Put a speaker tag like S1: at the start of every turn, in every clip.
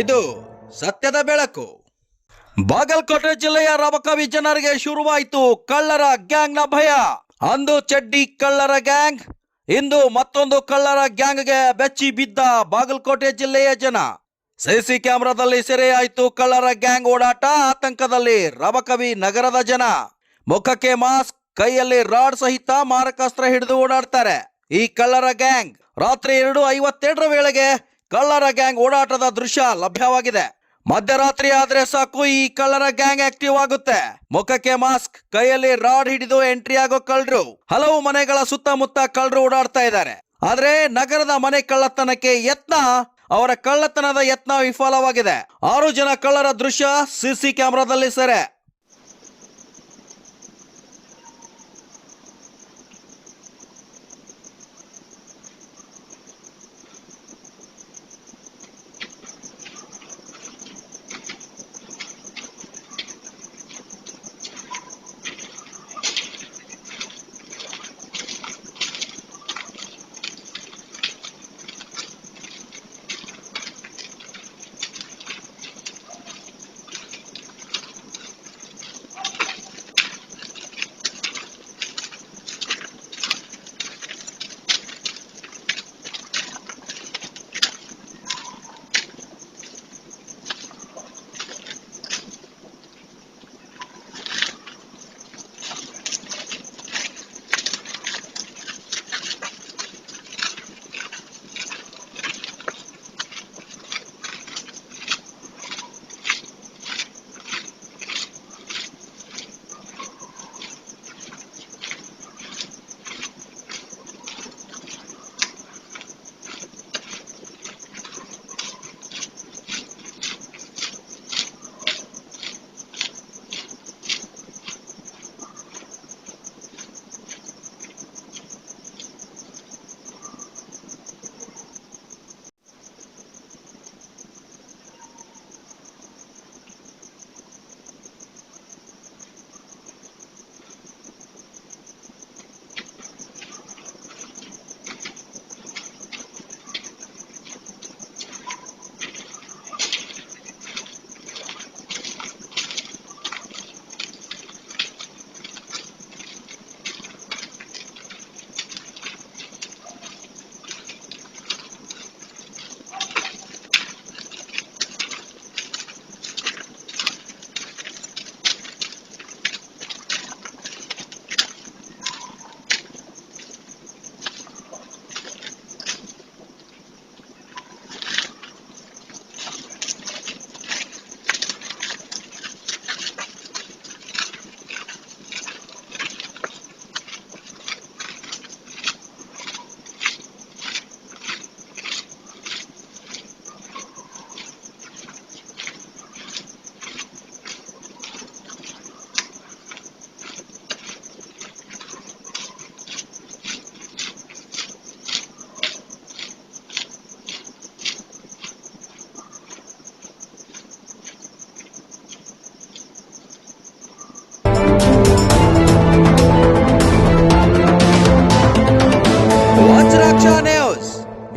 S1: ಇದು ಸತ್ಯದ ಬೆಳಕು. ಬಾಗಲಕೋಟೆ ಜಿಲ್ಲೆಯ ರಬಕವಿ ಜನರಿಗೆ ಶುರುವಾಯಿತು ಕಳ್ಳರ ಗ್ಯಾಂಗ್ನ ಭಯ. ಅಂದು ಚಡ್ಡಿ ಕಳ್ಳರ ಗ್ಯಾಂಗ್, ಇಂದು ಮತ್ತೊಂದು ಕಳ್ಳರ ಗ್ಯಾಂಗ್ಗೆ ಬೆಚ್ಚಿ ಬಿದ್ದ ಬಾಗಲಕೋಟೆ ಜಿಲ್ಲೆಯ ಜನ. ಸಿಸಿ ಕ್ಯಾಮೆರಾದಲ್ಲಿ ಸೆರೆಯಾಯಿತು ಕಳ್ಳರ ಗ್ಯಾಂಗ್ ಓಡಾಟ, ಆತಂಕದಲ್ಲಿ ರಬಕವಿ ನಗರದ ಜನ. ಮುಖಕ್ಕೆ ಮಾಸ್ಕ್, ಕೈಯಲ್ಲಿ ರಾಡ್ ಸಹಿತ ಮಾರಕಾಸ್ತ್ರ ಹಿಡಿದು ಓಡಾಡ್ತಾರೆ. ಈ ಕಳ್ಳರ ಗ್ಯಾಂಗ್ ರಾತ್ರಿ ಎರಡು ಐವತ್ತೆರಡರ ವೇಳೆಗೆ ಕಳ್ಳರ ಗ್ಯಾಂಗ್ ಓಡಾಟದ ದೃಶ್ಯ ಲಭ್ಯವಾಗಿದೆ. ಮಧ್ಯರಾತ್ರಿ ಆದ್ರೆ ಸಾಕು ಈ ಕಳ್ಳರ ಗ್ಯಾಂಗ್ ಆಕ್ಟಿವ್ ಆಗುತ್ತೆ. ಮುಖಕ್ಕೆ ಮಾಸ್ಕ್, ಕೈಯಲ್ಲಿ ರಾಡ್ ಹಿಡಿದು ಎಂಟ್ರಿ ಆಗೋ ಕಳ್ಳರು. ಹಲವು ಮನೆಗಳ ಸುತ್ತಮುತ್ತ ಕಳ್ಳರು ಓಡಾಡ್ತಾ ಇದ್ದಾರೆ. ಆದ್ರೆ ನಗರದ ಮನೆ ಕಳ್ಳತನಕ್ಕೆ ಯತ್ನ, ಅವರ ಕಳ್ಳತನದ ಯತ್ನ ವಿಫಲವಾಗಿದೆ. ಆರು ಜನ ಕಳ್ಳರ ದೃಶ್ಯ ಸಿಸಿ ಕ್ಯಾಮೆರಾದಲ್ಲಿ ಸೆರೆ.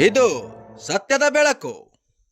S1: ಇದು ಸತ್ಯದ ಬೆಳಕು.